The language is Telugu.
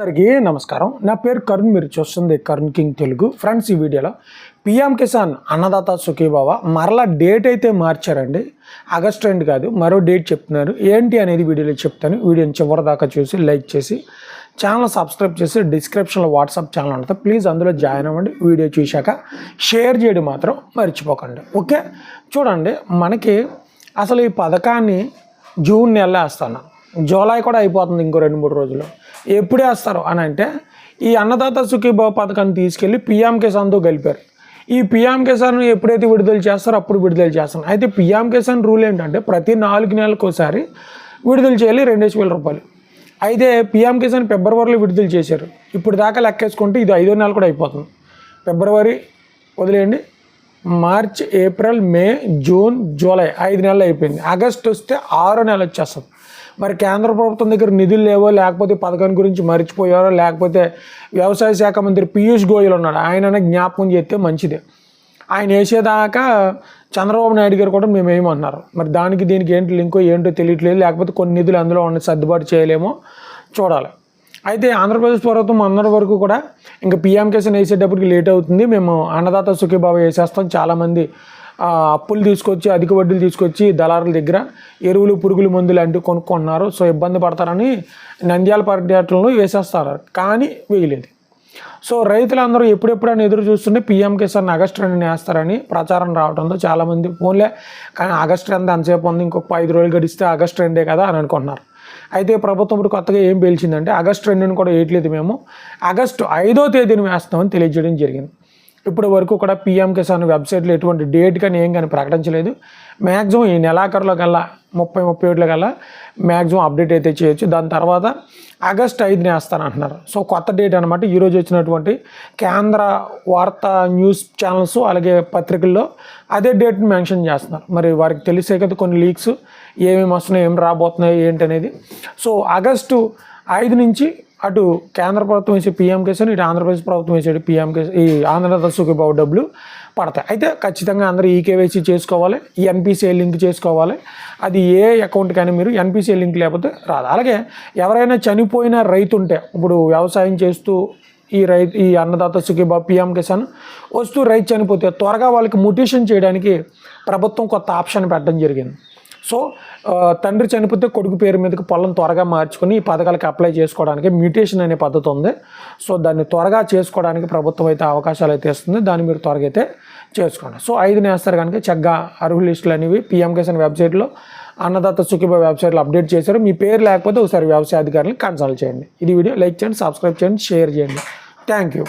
అందరికీ నమస్కారం. నా పేరు కరుణ్ మీరు చూస్తుంది కరుణ్ కింగ్ తెలుగు. ఫ్రెండ్స్ ఈ వీడియోలో పిఎం కిసాన్ అన్నదాత సుఖీబావ మరలా డేట్ అయితే మార్చారండి. ఆగస్ట్ రెండు కాదు మరో డేట్ చెప్తున్నారు. ఏంటి అనేది వీడియోలో చెప్తాను. వీడియోని చివరి దాకా చూసి లైక్ చేసి ఛానల్ సబ్స్క్రైబ్ చేసి డిస్క్రిప్షన్లో వాట్సాప్ ఛానల్ ఉంటుంది. ప్లీజ్ అందులో జాయిన్ అవ్వండి. వీడియో చూశాక షేర్ చేయడం మాత్రం మర్చిపోకండి. ఓకే? చూడండి మనకి అసలు ఈ పథకాన్ని జూన్ నెలలో వేస్తాను. జూలై కూడా అయిపోతుంది ఇంకో రెండు మూడు రోజులు. ఎప్పుడు వేస్తారు అని అంటే ఈ అన్నదాత సుఖీభావ పథకాన్ని తీసుకెళ్ళి పిఎం కిసాన్తో కలిపారు ఈ పిఎం కిసాన్ ఎప్పుడైతే విడుదల చేస్తారో అప్పుడు విడుదల చేస్తాను అయితే పిఎం కిసాన్ రూల్ ఏంటంటే ప్రతి నాలుగు నెలలకు ఒకసారి విడుదల చేయాలి రెండేసి వేల రూపాయలు. అయితే పిఎం కిసాన్ ఫిబ్రవరిలో విడుదల చేశారు. ఇప్పుడు దాకా లెక్కేసుకుంటే ఇది ఐదో నెల కూడా అయిపోతుంది. ఫిబ్రవరి వదిలేయండి. March April May June July ఐదు నెలలు అయిపోయింది. ఆగస్ట్ వస్తే ఆరో నెల వచ్చేస్తుంది. మరి కేంద్ర ప్రభుత్వం దగ్గర నిధులు లేవో లేకపోతే పథకం గురించి మర్చిపోయారో లేకపోతే వ్యవసాయ శాఖ మంత్రి పీయూష్ గోయల్ ఉన్నాడు ఆయన జ్ఞాపకం చేస్తే మంచిదే. ఆయన వేసేదాకా చంద్రబాబు నాయుడు గారు కూడా మేము ఏమన్నారు మరి దానికి దీనికి ఏంటి లింకో ఏంటో తెలియట్లేదు లేకపోతే కొన్ని నిధులు అందులో ఉన్న సర్దుబాటు చేయలేమో చూడాలి. అయితే ఆంధ్రప్రదేశ్ ప్రభుత్వం అందరి వరకు కూడా ఇంకా పీఎం కిసాన్ వేసేటప్పటికి లేట్ అవుతుంది. మేము అన్నదాత సుఖీబాబు వేసేస్తాం. చాలామంది అప్పులు తీసుకొచ్చి అధిక వడ్డీలు తీసుకొచ్చి దళారుల దగ్గర ఎరువులు పురుగులు మందులు అంటూ కొనుక్కున్నారు సో ఇబ్బంది పడతారని నంద్యాల పర్యటనలో వేసేస్తారు. కానీ వేయలేదు. సో రైతులందరూ ఎప్పుడెప్పుడని ఎదురు చూస్తుంటే పీఎం కిసాన్ ఆగస్టు రెండు వేస్తారని ప్రచారం రావడంతో చాలామంది ఫోన్లే కానీ ఆగస్టు రెండు అంతసేపు ఉంది ఇంకొక ఐదు రోజులు గడిస్తే ఆగస్టు రెండే కదా అని అనుకుంటున్నారు. అయితే ప్రభుత్వం ఇప్పుడు కొత్తగా ఏం పేల్చిందంటే ఆగస్టు రెండుని కూడా వేయట్లేదు మేము. ఆగస్టు ఐదో తేదీని వేస్తామని తెలియజేయడం జరిగింది. ఇప్పటి వరకు కూడా పీఎం కిసాన్ వెబ్సైట్లో ఎటువంటి డేట్ కానీ ఏం కానీ ప్రకటించలేదు. మ్యాక్సిమం ఈ నెలాఖరులో కల్లా ముప్పై ముప్పై ఏడులో కల్లా మ్యాక్సిమం అప్డేట్ అయితే చేయొచ్చు. దాని తర్వాత ఆగస్ట్ ఐదుని వేస్తాను అంటున్నారు. సో కొత్త డేట్ అనమాట ఈరోజు వచ్చినటువంటి కేంద్ర వార్తా న్యూస్ ఛానల్స్ అలాగే పత్రికల్లో అదే డేట్ని మెన్షన్ చేస్తున్నారు. మరి వారికి తెలిసే కదా కొన్ని లీక్స్ ఏమేమి వస్తున్నాయి ఏం రాబోతున్నాయి ఏంటి అనేది సో ఆగస్టు ఐదు నుంచి అటు కేంద్ర ప్రభుత్వం వేసే పీఎం కిసాన్ ఇటు ఆంధ్రప్రదేశ్ ప్రభుత్వం వేసే పీఎం కేసు ఈ ఆంధ్రప్రదేశ్ సుఖీబాబు డబ్బులు పడతాయి. అయితే ఖచ్చితంగా అందరూ ఈ కేవైసీ చేసుకోవాలి ఈ ఎన్పిసిఐ లింక్ చేసుకోవాలి. అది ఏ అకౌంట్ కానీ మీరు ఎన్పిసిఐ లింక్ లేకపోతే రాదు. అలాగే ఎవరైనా చనిపోయిన రైతు ఉంటే ఇప్పుడు వ్యవసాయం చేస్తూ ఈ రైతు ఈ అన్నదాత సుఖీబాబు పిఎం కిసాన్ వస్తూ రైతు చనిపోతే త్వరగా వాళ్ళకి మ్యూటేషన్ చేయడానికి ప్రభుత్వం కొత్త ఆప్షన్ పెట్టడం జరిగింది. సో తండ్రి చనిపోతే కొడుకు పేరు మీదకి పొలం త్వరగా మార్చుకొని ఈ పథకాలకు అప్లై చేసుకోవడానికి మ్యూటేషన్ అనే పద్ధతి ఉంది. సో దాన్ని త్వరగా చేసుకోవడానికి ప్రభుత్వం అయితే అవకాశాలు అయితే ఇస్తుంది. దాన్ని మీరు త్వరగా అయితే చేసుకోండి. సో ఐదు నేస్తారు కనుక చక్కగా అర్హుల లిస్టులు అనేవి పిఎం కిసాన్ వెబ్సైట్లో అన్నదాత సుఖీబా వెబ్సైట్లో అప్డేట్ చేశారు. మీ పేరు లేకపోతే ఒకసారి వ్యవసాయ అధికారులను కన్సల్ట్ చేయండి. ఇది వీడియో. లైక్ చేయండి సబ్స్క్రైబ్ చేయండి షేర్ చేయండి. Thank you